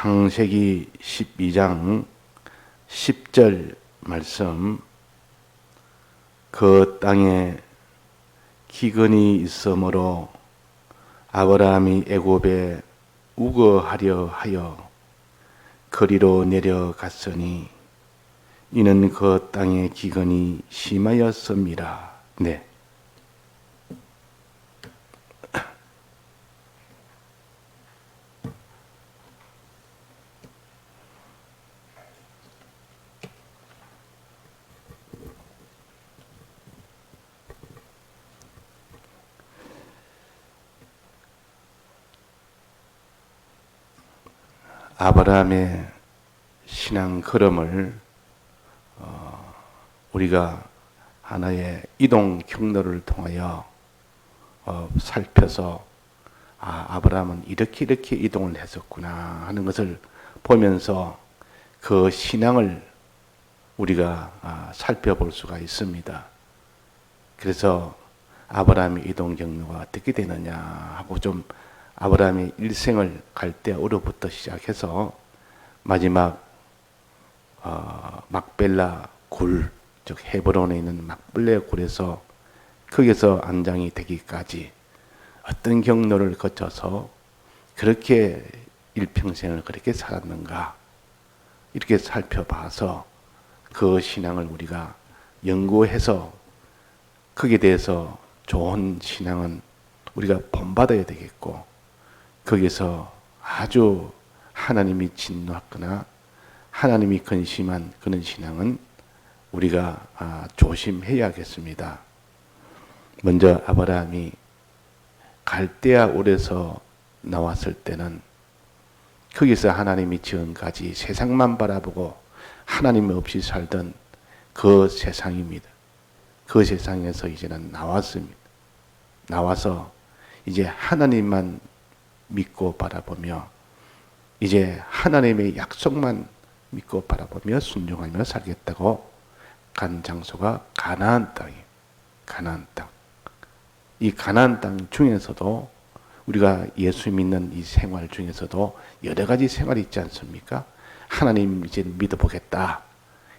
창세기 12장 10절 말씀 그 땅에 기근이 있으므로 아브라함이 애굽에 우거하려 하여 거리로 내려갔으니 이는 그 땅에 기근이 심하였습니다. 네. 아브라함의 신앙 걸음을 어, 우리가 하나의 이동 경로를 통하여 어, 살펴서 아, 아브라함은 이렇게 이렇게 이동을 했었구나 하는 것을 보면서 그 신앙을 우리가 아, 살펴볼 수가 있습니다. 그래서 아브라함의 이동 경로가 어떻게 되느냐 하고 좀 아브라함의 일생을 갈대아우로부터 시작해서 마지막 어, 막벨라 굴, 즉 헤브론에 있는 막벨라 굴에서 거기서 안장이 되기까지 어떤 경로를 거쳐서 그렇게 일평생을 그렇게 살았는가? 이렇게 살펴봐서 그 신앙을 우리가 연구해서 거기에 대해서 좋은 신앙은 우리가 본받아야 되겠고 거기서 아주 하나님이 진노하거나 하나님이 근심한 그런 신앙은 우리가 아, 조심해야겠습니다. 먼저 아브라함이 갈대아 올에서 나왔을 때는 거기서 하나님이 지은까지 세상만 바라보고 하나님 없이 살던 그 세상입니다. 그 세상에서 이제는 나왔습니다. 나와서 이제 하나님만 믿고 바라보며 이제 하나님의 약속만 믿고 바라보며 순종하며 살겠다고 간 장소가 가나안 땅이에요. 가나안 땅. 이 가나안 땅 중에서도 우리가 예수 믿는 이 생활 중에서도 여러 가지 생활이 있지 않습니까? 하나님 이제 믿어보겠다.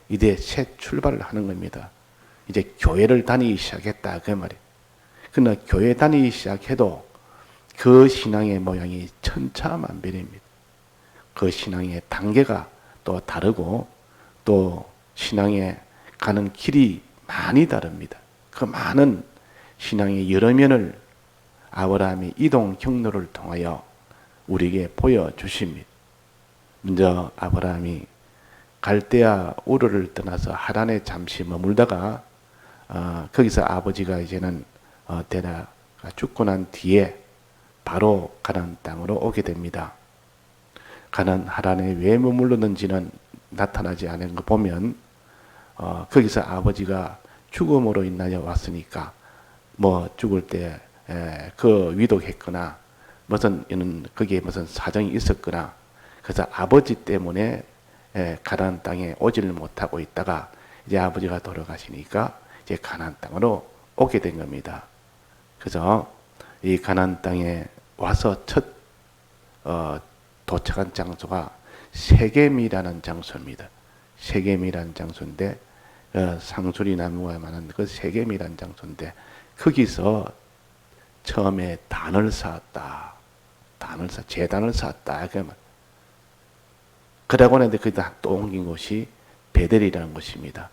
이제 새 출발을 하는 겁니다. 이제 교회를 다니기 시작했다. 그 말이에요. 그러나 교회 다니기 시작해도 그 신앙의 모양이 천차만별입니다. 그 신앙의 단계가 또 다르고 또 신앙에 가는 길이 많이 다릅니다. 그 많은 신앙의 여러 면을 아브라함의 이동 경로를 통하여 우리에게 보여주십니다. 먼저 아브라함이 갈대아 우르를 떠나서 하란에 잠시 머물다가 어, 거기서 아버지가 이제는 어, 데라 죽고 난 뒤에 바로 가난 땅으로 오게 됩니다. 가난 하란에 왜 머물렀는지는 나타나지 않은 거 보면 어, 거기서 아버지가 죽음으로 인하여 왔으니까 뭐 죽을 때 그 위독했거나 무슨 이는 거기에 무슨 사정이 있었거나 그래서 아버지 때문에 가난 땅에 오지를 못하고 있다가 이제 아버지가 돌아가시니까 이제 가난 땅으로 오게 된 겁니다. 그래서 이 가난 땅에 와서 첫 어, 도착한 장소가 세겜이라는 장소입니다. 세겜이라는 장소인데 어, 상수리 나무가 많은 그 세겜이라는 장소인데 거기서 처음에 단을 쌓았다. 단을 쌓, 재단을 쌓았다. 그러면 그러고 나는데 거기다 또 옮긴 곳이 베델이라는 곳입니다.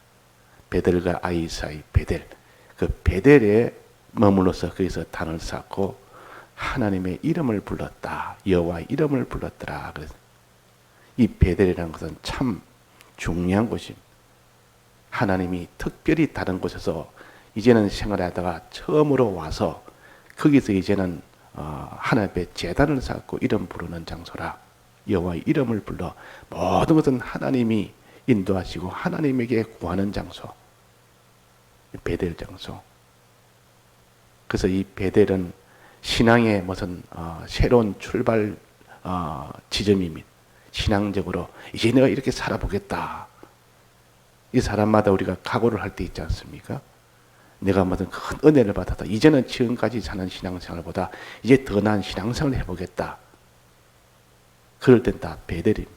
베델과 아이 사이 베델. 그 베델에 머물러서 거기서 단을 쌓고 하나님의 이름을 불렀다. 여호와 이름을 불렀더라. 그래서 이 베델이라는 것은 참 중요한 곳입니다. 하나님이 특별히 다른 곳에서 이제는 생활하다가 처음으로 와서 거기서 이제는 어, 하나님의 재단을 쌓고 이름 부르는 장소라 여호와 이름을 불러 모든 것은 하나님이 인도하시고 하나님에게 구하는 장소 베델 장소 그래서 이 베델은 신앙의 무슨 어, 새로운 출발 어, 지점입니다. 신앙적으로 이제 내가 이렇게 살아보겠다. 이 사람마다 우리가 각오를 할 때 있지 않습니까? 내가 무슨 큰 은혜를 받았다. 이제는 지금까지 사는 신앙생활보다 이제 더 나은 신앙생활을 해보겠다. 그럴 땐다 베델입니다.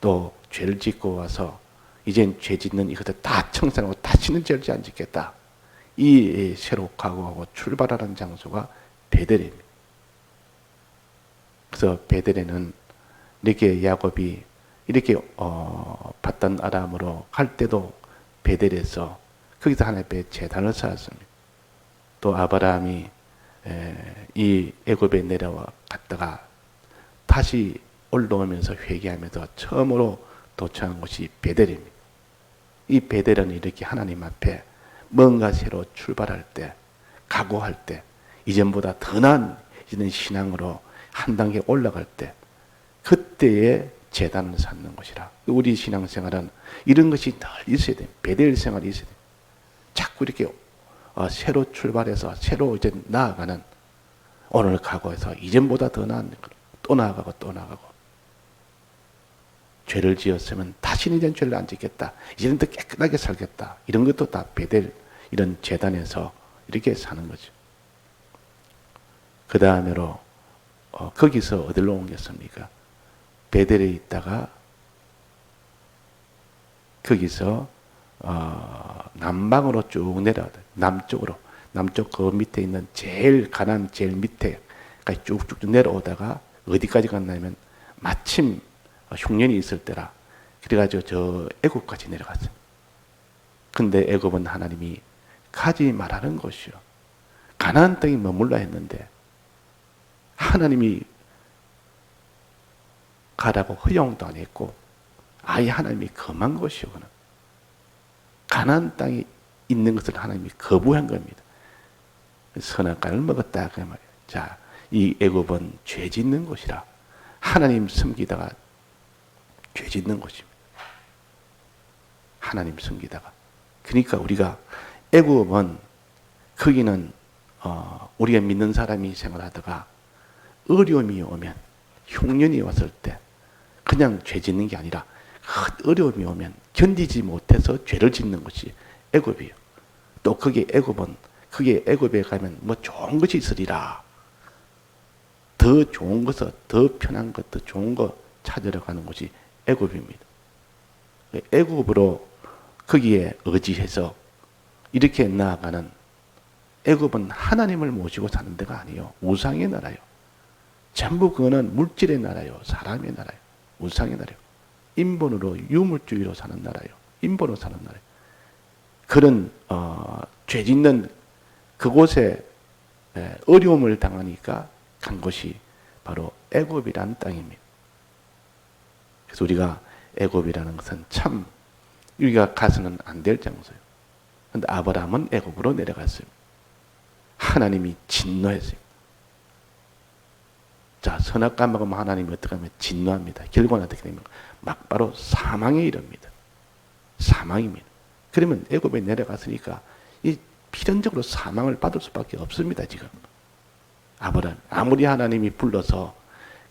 또 죄를 짓고 와서 이젠 죄 짓는 이것들 다 청산하고 다시는 죄를 안 짓겠다. 이 새로 각오하고 출발하는 장소가 베델입니다. 그래서 베델에는 이렇게 야곱이 이렇게 어, 받던 아람으로 갈 때도 베델에서 거기서 하나님 앞에 재단을 쌓았습니다. 또 아브라함이 에, 이 애굽에 내려와 갔다가 다시 올라오면서 회개하면서 처음으로 도착한 곳이 베델입니다. 이 베델은 이렇게 하나님 앞에 뭔가 새로 출발할 때, 각오할 때, 이전보다 더 나은 신앙으로 한 단계 올라갈 때, 그때에 재단을 쌓는 것이라. 우리 신앙생활은 이런 것이 늘 있어야 돼. 베델 생활이 있어야 돼. 자꾸 이렇게 어, 새로 출발해서 새로 이제 나아가는 오늘 각오해서 이전보다 더 나은 또 나아가고 또 나아가고 죄를 지었으면 다시는 이젠 죄를 안 짓겠다. 이제는 더 깨끗하게 살겠다. 이런 것도 다 베델 이런 재단에서 이렇게 사는 거죠. 그 다음으로 어, 거기서 어디로 옮겼습니까? 베델에 있다가 거기서 어, 남방으로 쭉 내려가 남쪽으로 남쪽 그 밑에 있는 제일 가난 제일 밑에까지 쭉쭉 내려오다가 어디까지 갔냐면 마침 흉년이 있을 때라 그래가지고 저 애굽까지 내려갔어요. 근데 애굽은 하나님이 가지 말라는 곳이요. 가나안 땅에 머물라 했는데 하나님이 가라고 허용도 안 했고 아예 하나님이 금한 것이요. 그는 가나안 땅에 있는 것을 하나님이 거부한 겁니다. 선악과를 먹었다 그 말이에요. 자, 이 애굽은 죄 짓는 곳이라 하나님 섬기다가 죄 짓는 곳입니다. 하나님 섬기다가 그러니까 우리가 애굽은 거기는 어, 우리가 믿는 사람이 생활하다가 어려움이 오면 흉년이 왔을 때 그냥 죄 짓는 게 아니라 큰 어려움이 오면 견디지 못해서 죄를 짓는 것이 애굽이에요. 또 그게 애굽은 그게 애굽에 가면 뭐 좋은 것이 있으리라. 더 좋은 것을 더 편한 것, 더 좋은 거 찾으러 가는 곳이 애굽입니다. 애굽으로 거기에 의지해서 이렇게 나아가는 애굽은 하나님을 모시고 사는 데가 아니요 우상의 나라요. 전부 그거는 물질의 나라요, 사람의 나라요, 우상의 나라요. 인본으로 유물주의로 사는 나라요. 인본으로 사는 나라요. 그런 어, 죄 짓는 그곳에 에, 어려움을 당하니까 간 곳이 바로 애굽이라는 땅입니다. 그래서 우리가 애굽이라는 것은 참 우리가 가서는 안 될 장소예요. 근데 아브라함은 애굽으로 내려갔어요. 하나님이 진노했어요. 자, 선악과 먹으면 하나님이 어떻게 하면 진노합니다. 결과는 어떻게 되면 막바로 사망에 이릅니다. 사망입니다. 그러면 애굽에 내려갔으니까 이 필연적으로 사망을 받을 수밖에 없습니다. 지금 아브라함 아무리 하나님이 불러서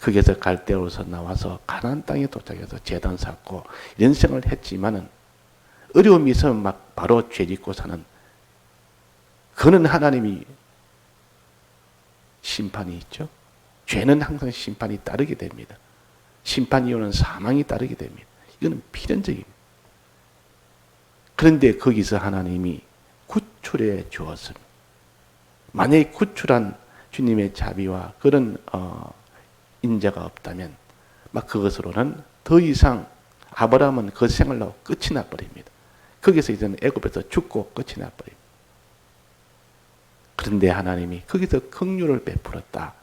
거기에서 갈대로서 나와서 가나안 땅에 도착해서 재단 쌓고 이런 생을 했지만은 어려움이 있으면 막 바로 죄짓고 사는 그는 하나님이 심판이 있죠. 죄는 항상 심판이 따르게 됩니다. 심판 이유는 사망이 따르게 됩니다. 이거는 필연적입니다. 그런데 거기서 하나님이 구출해 주었습니다. 만약에 구출한 주님의 자비와 그런 어, 인자가 없다면 막 그것으로는 더 이상 아브라함은 그 생활로 끝이 나버립니다. 거기서 이제는 애굽에서 죽고 끝이 나버립니다. 그런데 하나님이 거기서 긍휼을 베풀었다.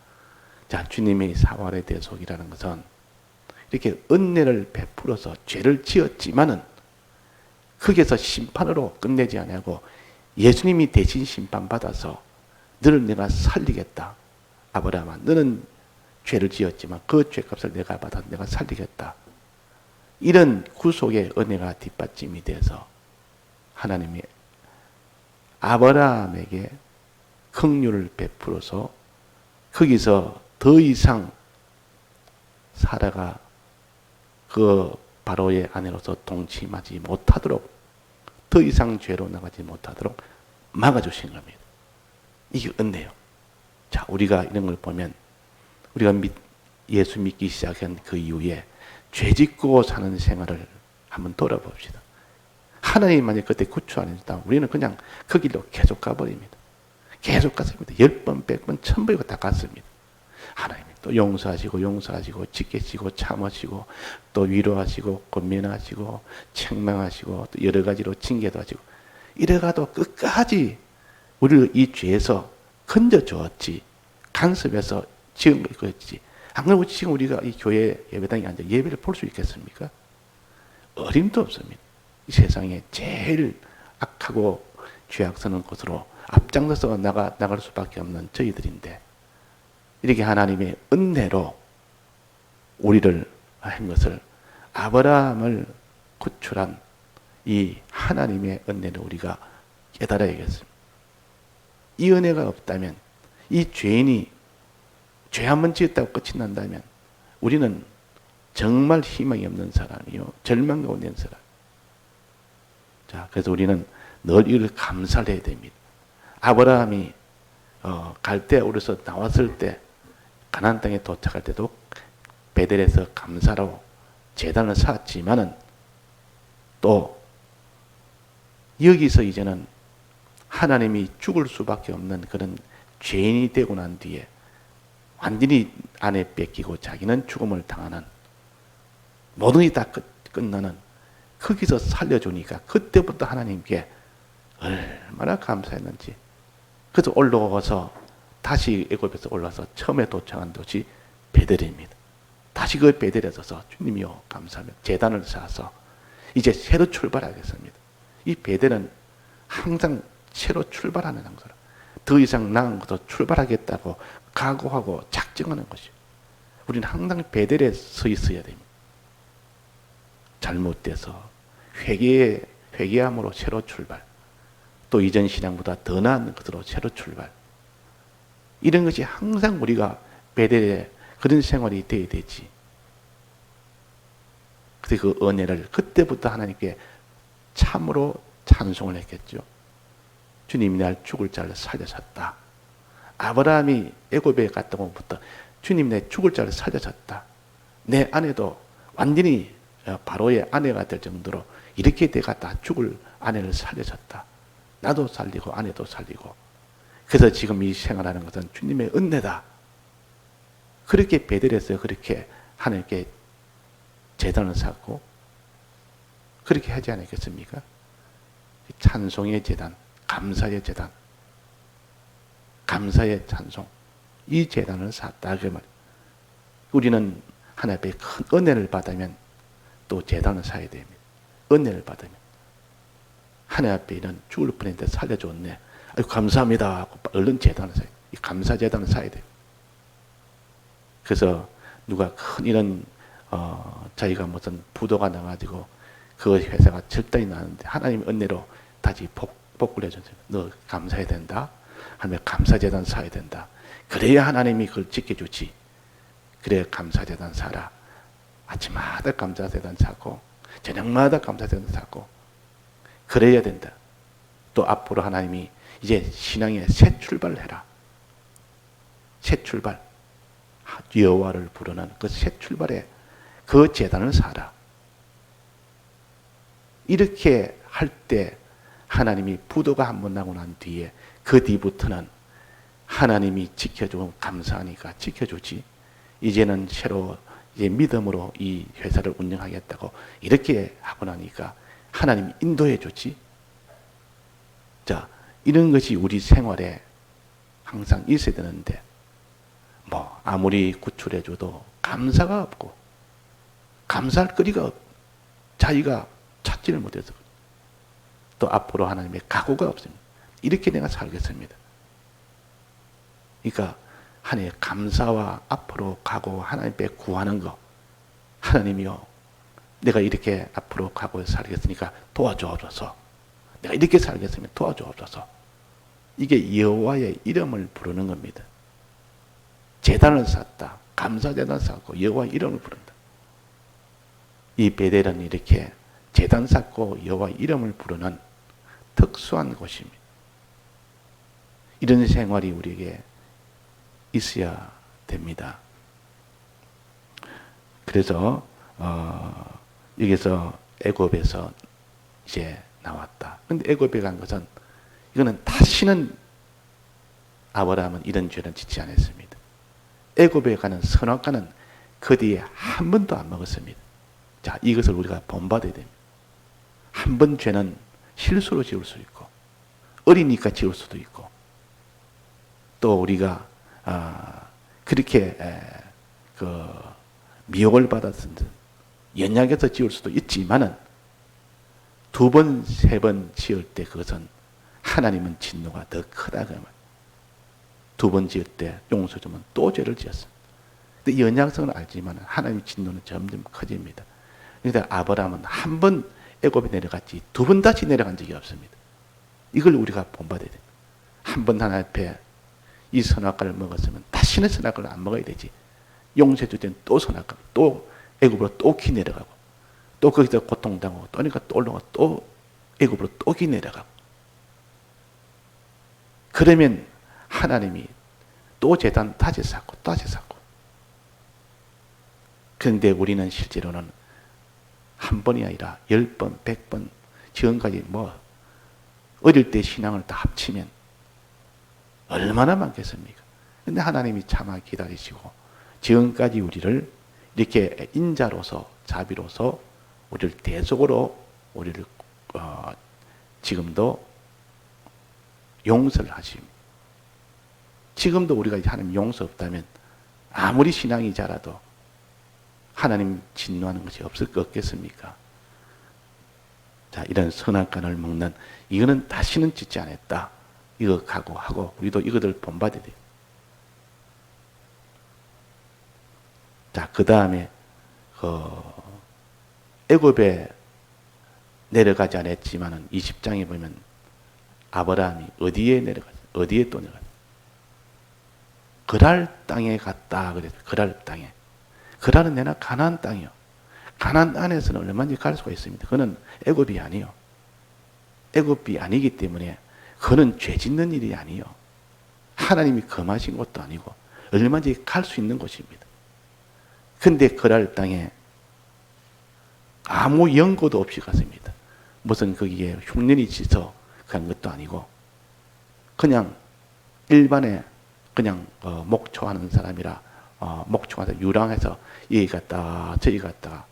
자, 주님의 사활의 대속이라는 것은 이렇게 은혜를 베풀어서 죄를 지었지만은 거기에서 심판으로 끝내지 아니하고 예수님이 대신 심판받아서 너를 내가 살리겠다. 아브라함아, 너는 죄를 지었지만 그 죄값을 내가 받아 내가 살리겠다. 이런 구속의 은혜가 뒷받침이 돼서 하나님이 아브라함에게 긍휼을 베풀어서 거기서 더 이상 사라가 그 바로의 아내로서 동침하지 못하도록 더 이상 죄로 나가지 못하도록 막아주신 겁니다. 이게 은혜요. 자, 우리가 이런 걸 보면 우리가 믿, 예수 믿기 시작한 그 이후에 죄 짓고 사는 생활을 한번 돌아봅시다. 하나님 만약 그때 구출 안 해줬다 우리는 그냥 그 길로 계속 가버립니다. 계속 갔습니다. 열 번, 백 번, 천 번이고 다 갔습니다. 하나님이 또 용서하시고 용서하시고 지키시고 참으시고 또 위로하시고 권면하시고 책망하시고 또 여러 가지로 징계도 하시고 이래가도 끝까지 우리를 이 죄에서 건져 주었지 간섭해서 지은 거였지 안 그러면 지금 우리가 이 교회 예배당에 앉아 예배를 볼 수 있겠습니까? 어림도 없습니다. 이 세상에 제일 악하고 죄악스러운 곳으로 앞장서서 나가, 나갈 수밖에 없는 저희들인데 이렇게 하나님의 은혜로 우리를 한 것을 아브라함을 구출한 이 하나님의 은혜를 우리가 깨달아야겠습니다. 이 은혜가 없다면 이 죄인이 죄 한 번 지었다고 끝이 난다면 우리는 정말 희망이 없는 사람이요. 절망 가운데 있는 사람. 자, 그래서 우리는 늘 이를 감사를 해야 됩니다. 아브라함이 어, 갈대 우르서 나왔을 때 가나안 땅에 도착할 때도 베델에서 감사로 제단을 쌓았지만은 또 여기서 이제는 하나님이 죽을 수밖에 없는 그런 죄인이 되고 난 뒤에 완전히 아내 뺏기고 자기는 죽음을 당하는 모든 게다 끝나는 거기서 살려주니까 그때부터 하나님께 얼마나 감사했는지 그래서 올라가서 다시 애굽에서 올라서 처음에 도착한 도시 베델입니다. 다시 그 베델에 서서 주님이여 감사하며 재단을 쌓아서 이제 새로 출발하겠습니다. 이 베델은 항상 새로 출발하는 장소라. 더 이상 나은 것으로 출발하겠다고 각오하고 작정하는 것이요. 우리는 항상 베델에 서 있어야 됩니다. 잘못돼서 회개 회개함으로 새로 출발. 또 이전 신앙보다 더 나은 것으로 새로 출발. 이런 것이 항상 우리가 베델에 그런 생활이 되어야 되지. 그래서 그 은혜를 그때부터 하나님께 참으로 찬송을 했겠죠. 주님이 날 죽을 자를 살려셨다. 아브라함이 애굽에 갔던 것부터 주님 내 죽을 자를 살려셨다. 내 아내도 완전히 바로의 아내가 될 정도로 이렇게 내가 다 죽을 아내를 살려줬다. 나도 살리고 아내도 살리고. 그래서 지금 이 생활하는 것은 주님의 은혜다. 그렇게 베델에서 그렇게 하나님께 재단을 쌓고 그렇게 하지 않았겠습니까? 찬송의 재단, 감사의 재단, 감사의 찬송, 이 재단을 쌓다 그 말. 우리는 하나님 앞에 큰 은혜를 받으면 또 재단을 쌓아야 됩니다. 은혜를 받으면 하나님 앞에 있는 죽을 뻔했는데 살려줬네. 아유 감사합니다 하고 얼른 재단을 쌓아야 이 감사 재단을 쌓아야 돼요. 그래서 누가 큰 이런 어, 자기가 무슨 부도가 나가지고 그 회사가 절단이 나는데 하나님 은혜로 다시 복, 복을 해줬어요. 너 감사해야 된다. 하나님 감사재단 쌓아야 된다. 그래야 하나님이 그걸 지켜주지. 그래 감사재단 쌓아. 아침마다 감사재단 쌓고 저녁마다 감사재단 쌓고 그래야 된다. 또 앞으로 하나님이 이제 신앙의 새 출발을 해라. 새 출발. 여호와를 부르는 그 새 출발에 그 재단을 쌓아라. 이렇게 할 때 하나님이 부도가 한 번 나고 난 뒤에 그 뒤부터는 하나님이 지켜주고 감사하니까 지켜주지. 이제는 새로 이제 믿음으로 이 회사를 운영하겠다고 이렇게 하고 나니까 하나님이 인도해 주지. 자, 이런 것이 우리 생활에 항상 있어야 되는데, 뭐, 아무리 구출해 줘도 감사가 없고, 감사할 거리가 없, 자기가 찾지를 못해서, 또 앞으로 하나님의 각오가 없습니다. 이렇게 내가 살겠습니다. 그러니까, 하나님의 감사와 앞으로 가고 하나님께 구하는 거, 하나님이요, 내가 이렇게 앞으로 가고 살겠으니까 도와주옵소서. 내가 이렇게 살겠으면 도와주옵소서. 이게 여호와의 이름을 부르는 겁니다. 재단을 쌓다. 감사 재단 쌓고 여호와 이름을 부른다. 이 베델은 이렇게 재단 쌓고 여호와 이름을 부르는 특수한 곳입니다. 이런 생활이 우리에게 있어야 됩니다. 그래서 어, 여기서 애굽에서 이제 나왔다. 근데 애굽에 간 것은 이거는 다시는 아브라함은 이런 죄는 짓지 않았습니다. 애굽에 가는 선악과는 그 뒤에 한 번도 안 먹었습니다. 자, 이것을 우리가 본받아야 됩니다. 한 번 죄는 실수로 지을 수 있고 어리니까 지을 수도 있고 또 우리가 아, 그렇게 에, 그 미혹을 받았은 연약해서 지을 수도 있지만은 두 번, 세 번 지을 때 그것은 하나님은 진노가 더 크다 그 말. 두번 지을 때 용서 주면 또 죄를 지었어. 근데 연약성은 알지만 하나님 진노는 점점 커집니다. 그런데 아브라함은 한 번 애굽에 내려갔지 두 번 다시 내려간 적이 없습니다. 이걸 우리가 본받아야 돼. 한번 하나님 앞에 이 선악과를 먹었으면 다시는 선악과를 안 먹어야 되지. 용서해 줄 때는 또 선악과, 또 애굽으로 또 기 내려가고, 또 거기서 고통당하고, 또 그러니까 또 올라가고, 또 애굽으로 또 기 내려가고. 그러면 하나님이 또 재단 다시 쌓고, 다시 쌓고. 그런데 우리는 실제로는 한 번이 아니라 열 번, 백 번, 지금까지 뭐, 어릴 때 신앙을 다 합치면 얼마나 많겠습니까? 근데 하나님이 참아 기다리시고, 지금까지 우리를 이렇게 인자로서, 자비로서, 우리를 대속으로, 우리를, 어, 지금도 용서를 하십니다. 지금도 우리가 하나님 용서 없다면 아무리 신앙이 자라도 하나님 진노하는 것이 없을 것 없겠습니까? 자, 이런 선악간을 먹는 이거는 다시는 짓지 않았다. 이거 각오하고 우리도 이것을 본받아야 돼요. 자, 그 다음에 그 애굽에 내려가지 않았지만은 20장에 보면 아브라함이 어디에 내려갔어요? 어디에 또 내려갔어요? 그랄 땅에 갔다 그랬어요. 그랄 땅에. 그랄은 내나 가나안 땅이요. 가나안 안에서는 얼마든지 갈 수가 있습니다. 그는 애굽이 아니요. 애굽이 아니기 때문에 그는 죄 짓는 일이 아니요. 하나님이 금하신 것도 아니고 얼마든지 갈 수 있는 곳입니다. 근데 그랄 땅에 아무 연고도 없이 갔습니다. 무슨 거기에 흉년이 지서 간 것도 아니고 그냥 일반의 그냥 어, 목초하는 사람이라 어, 목초하서 유랑해서 여기 갔다 저기 갔다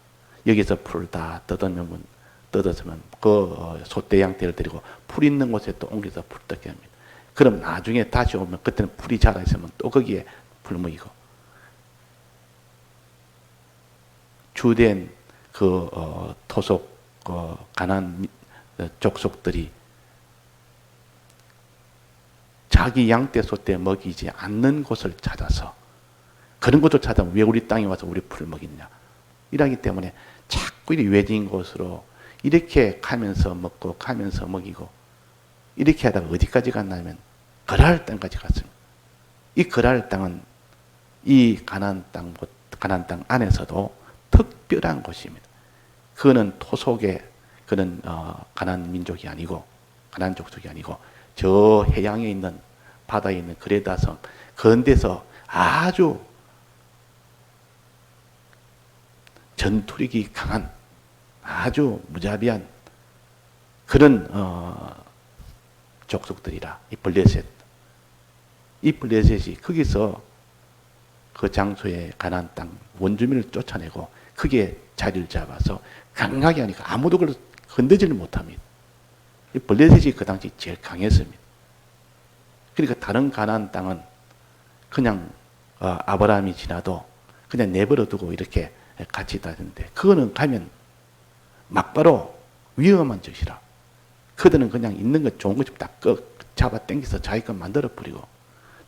여기서 풀다 뜯으면 뜯었으면 그 어, 소떼 양떼를 데리고 풀 있는 곳에 또 옮겨서 풀 뜯게 합니다. 그럼 나중에 다시 오면 그때는 풀이 자라 있으면 또 거기에 풀 먹이고 주된 그 어, 토속 어, 가난 족속들이 자기 양떼 소떼 먹이지 않는 곳을 찾아서 그런 곳을 찾아면 왜 우리 땅에 와서 우리 풀을 먹이냐 이러기 때문에 자꾸 이 외진 곳으로 이렇게 가면서 먹고 가면서 먹이고 이렇게 하다가 어디까지 갔냐면 거랄 땅까지 갔습니다. 이 거랄 땅은 이 가난 땅, 가난 땅 안에서도 특별한 곳입니다. 그거는 토속의 그런 어, 가난 민족이 아니고 가난 족속이 아니고 저 해양에 있는 바다에 있는 그레다섬 그런 데서 아주 전투력이 강한 아주 무자비한 그런 어, 족속들이라 이 블레셋 이 블레셋이 거기서 그 장소에 가난 땅 원주민을 쫓아내고 크게 자리를 잡아서 강하게 하니까 아무도 그걸 건드지를 못합니다. 이 블레셋이 그 당시 제일 강했습니다. 그러니까 다른 가나안 땅은 그냥 어, 아브라함이 지나도 그냥 내버려 두고 이렇게 같이 다니는데 그거는 가면 막바로 위험한 짓이라. 그들은 그냥 있는 것 좋은 것딱 잡아 당겨서 자기 것 만들어 버리고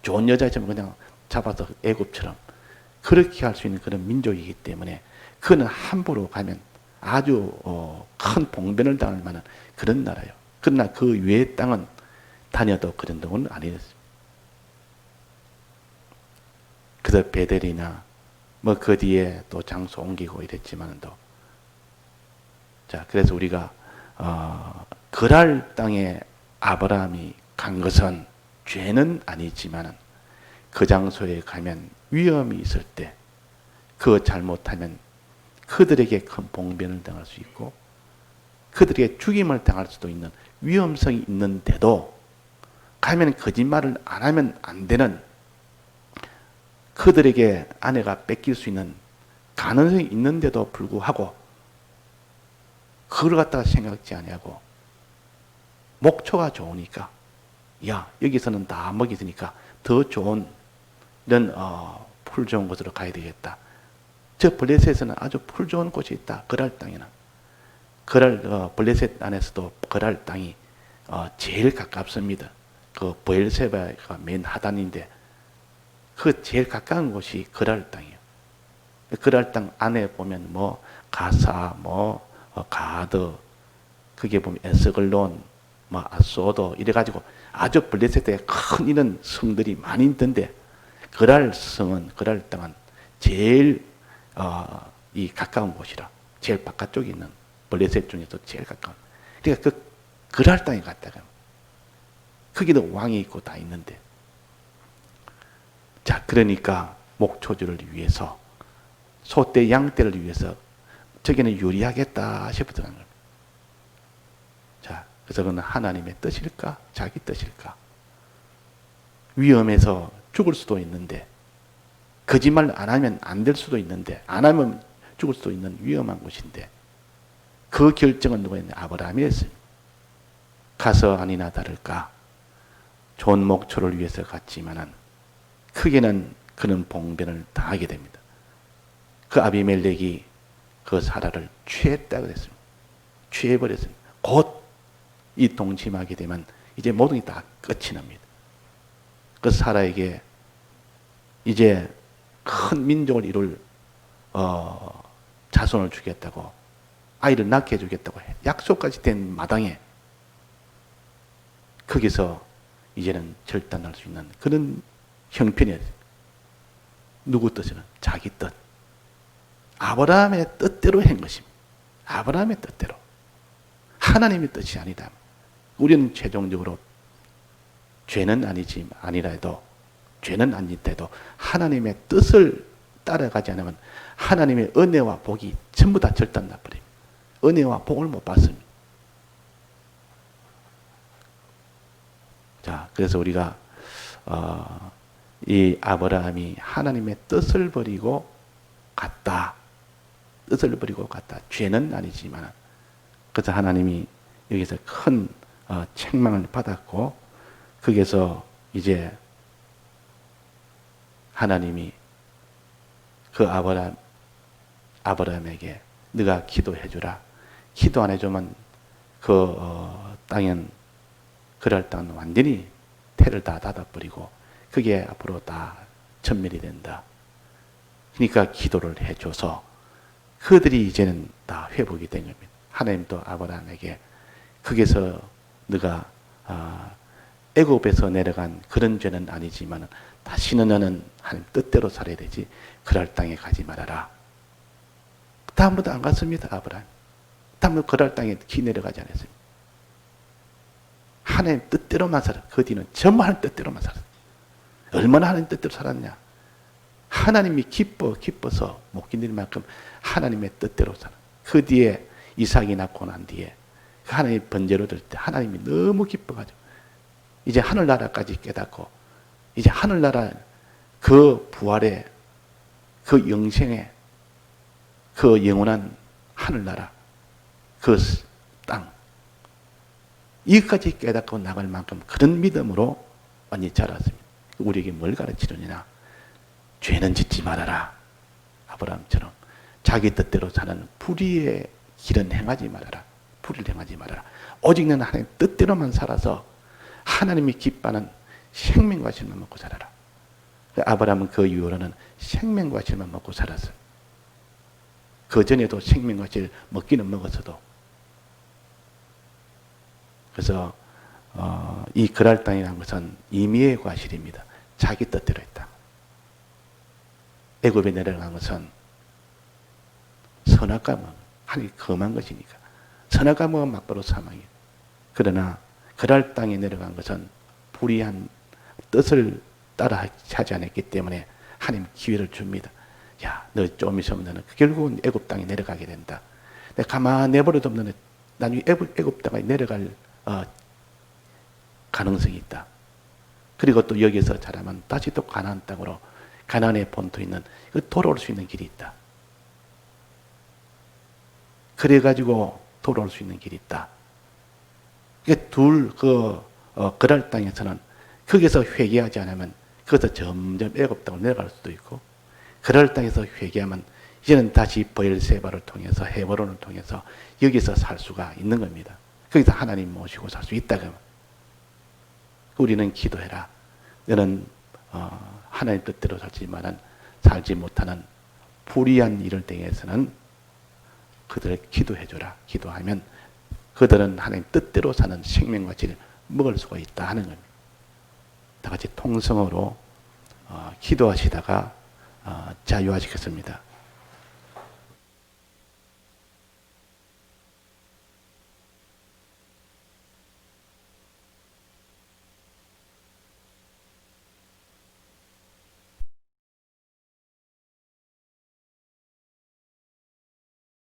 좋은 여자 있으면 그냥 잡아서 애굽처럼 그렇게 할 수 있는 그런 민족이기 때문에 그는 함부로 가면 아주 어, 큰 봉변을 당할 만한 그런 나라예요. 그러나 그 외의 땅은 다녀도 그런 동은 아니었습니다. 그래서 베델이나 뭐 그 뒤에 또 장소 옮기고 이랬지만도 자 그래서 우리가 어, 그랄 땅에 아브라함이 간 것은 죄는 아니지만은 그 장소에 가면 위험이 있을 때 그 잘못하면 그들에게 큰 봉변을 당할 수 있고 그들에게 죽임을 당할 수도 있는 위험성이 있는데도 가면 거짓말을 안 하면 안 되는 그들에게 아내가 뺏길 수 있는 가능성이 있는데도 불구하고 그걸 갖다가 생각지 아니하고 목초가 좋으니까 야 여기서는 다 먹이니까 더 좋은 이런 어, 풀 좋은 곳으로 가야 되겠다. 저 블레셋에는 아주 풀 좋은 곳이 있다. 그랄 땅에는 그랄 어, 블레셋 안에서도 그랄 땅이 어, 제일 가깝습니다. 그 보엘세바가 맨 하단인데 그 제일 가까운 곳이 그랄 땅이에요. 그랄 땅 안에 보면 뭐 가사, 뭐 어, 가드, 그게 보면 에스글론, 뭐 아소도 이래 가지고 아주 블레셋에 큰 이런 성들이 많이 있던데 그랄 성은 그랄 땅은 제일 어, 이 가까운 곳이라 제일 바깥쪽에 있는 블레셋 중에서 제일 가까운. 그러니까 그 그랄 땅에 갔다가 거기도 왕이 있고 다 있는데 자 그러니까 목초주를 위해서 소떼 양떼를 위해서 저기는 유리하겠다 싶었던 거예요. 자 그래서 그는 하나님의 뜻일까 자기 뜻일까 위험해서 죽을 수도 있는데 거짓말 안 하면 안 될 수도 있는데 안 하면 죽을 수도 있는 위험한 곳인데 그 결정은 누가 했냐 아브라함이 했습니다. 가서 아니나 다를까 좋은 목초를 위해서 갔지만은 크게는 그는 봉변을 당하게 됩니다. 그 아비멜렉이 그 사라를 취했다고 했습니다. 취해버렸습니다. 곧이 동침하게 되면 이제 모든 게 다 끝이 납니다. 그 사라에게 이제 큰 민족을 이룰 어, 자손을 주겠다고 아이를 낳게 해주겠다고 해. 약속까지 된 마당에 거기서 이제는 절단할 수 있는 그런 형편이 누구 뜻이는 자기 뜻. 아브라함의 뜻대로 한 것입니다. 아브라함의 뜻대로. 하나님의 뜻이 아니다. 우리는 최종적으로 죄는 아니지 아니라도 죄는 아닌데도 하나님의 뜻을 따라가지 않으면 하나님의 은혜와 복이 전부 다 절단나 버립니다. 은혜와 복을 못 받습니다. 자, 그래서 우리가 어, 이 아브라함이 하나님의 뜻을 버리고 갔다. 뜻을 버리고 갔다. 죄는 아니지만 그래서 하나님이 여기서 큰 어, 책망을 받았고 거기서 이제 하나님이 그 아브라함 아브라함에게 네가 기도해 주라. 기도 안 해주면 그 어, 땅엔 그럴 땅은 완전히 태를 다 닫아버리고 그게 앞으로 다 전멸이 된다. 그러니까 기도를 해줘서 그들이 이제는 다 회복이 된 겁니다. 하나님도 아브라함에게 거기서 네가 아, 애굽에서 내려간 그런 죄는 아니지만 다시는 너는 하나님 뜻대로 살아야 되지 그럴 땅에 가지 말아라. 다음부터 안 갔습니다 아브라함. 다음부터 그럴 땅에 기 내려가지 않았습니다. 하나님 뜻대로만 살아. 그 뒤는 전부 하나님 뜻대로만 살았어. 얼마나 하나님 뜻대로 살았냐. 하나님이 기뻐 기뻐서 못 견딜 만큼 하나님의 뜻대로 살아. 그 뒤에 이삭이 낳고 난 뒤에 그 하나님이 번제로 들 때 하나님이 너무 기뻐가지고 이제 하늘나라까지 깨닫고 이제 하늘나라 그 부활의 그 영생의 그 영원한 하늘나라 그 땅 이것까지 깨닫고 나갈 만큼 그런 믿음으로 많이 자랐습니다. 우리에게 뭘 가르치느냐? 죄는 짓지 말아라. 아브라함처럼 자기 뜻대로 사는 불의의 길은 행하지 말아라. 불의를 행하지 말아라. 오직 는 하나님 뜻대로만 살아서 하나님이 기뻐하는 생명과 실만 먹고 살아라. 아브라함은 그 이후로는 생명과 실만 먹고 살았어요. 그 전에도 생명과 실 먹기는 먹었어도 그래서 어, 이 그랄 땅이라는 것은 임의의 과실입니다. 자기 뜻대로 했다. 애굽에 내려간 것은 선악과 뭐 하늘이 검한 것이니까 선악과 먹은 막바로 사망이에요. 그러나 그랄 땅에 내려간 것은 불의한 뜻을 따라 하지 않았기 때문에 하나님 기회를 줍니다. 야, 너 좀 있으면 너는 결국은 애굽 땅에 내려가게 된다. 내가 가만 내버려도 너는 나중에 애굽, 애굽 땅에 내려갈 어, 가능성이 있다. 그리고 또 여기서 자라면 다시 또 가나안 땅으로 가나안의 본토 있는 그 돌아올 수 있는 길이 있다. 그래 가지고 돌아올 수 있는 길이 있다. 이게 둘그 어, 그랄 땅에서는 거기서 회개하지 않으면 거기서 점점 애굽 땅으로 내려갈 수도 있고 그럴 땅에서 회개하면 이제는 다시 버엘세바를 통해서 헤브론을 통해서 여기서 살 수가 있는 겁니다. 거기서 하나님 모시고 살 수 있다 그러면 우리는 기도해라. 너는 어, 하나님 뜻대로 살지만은 살지 못하는 불의한 일을 등에서는 그들을 기도해줘라. 기도하면 그들은 하나님 뜻대로 사는 생명과 질을 먹을 수가 있다 하는 겁니다. 다 같이 통성으로 어, 기도하시다가 어, 자유하시겠습니다.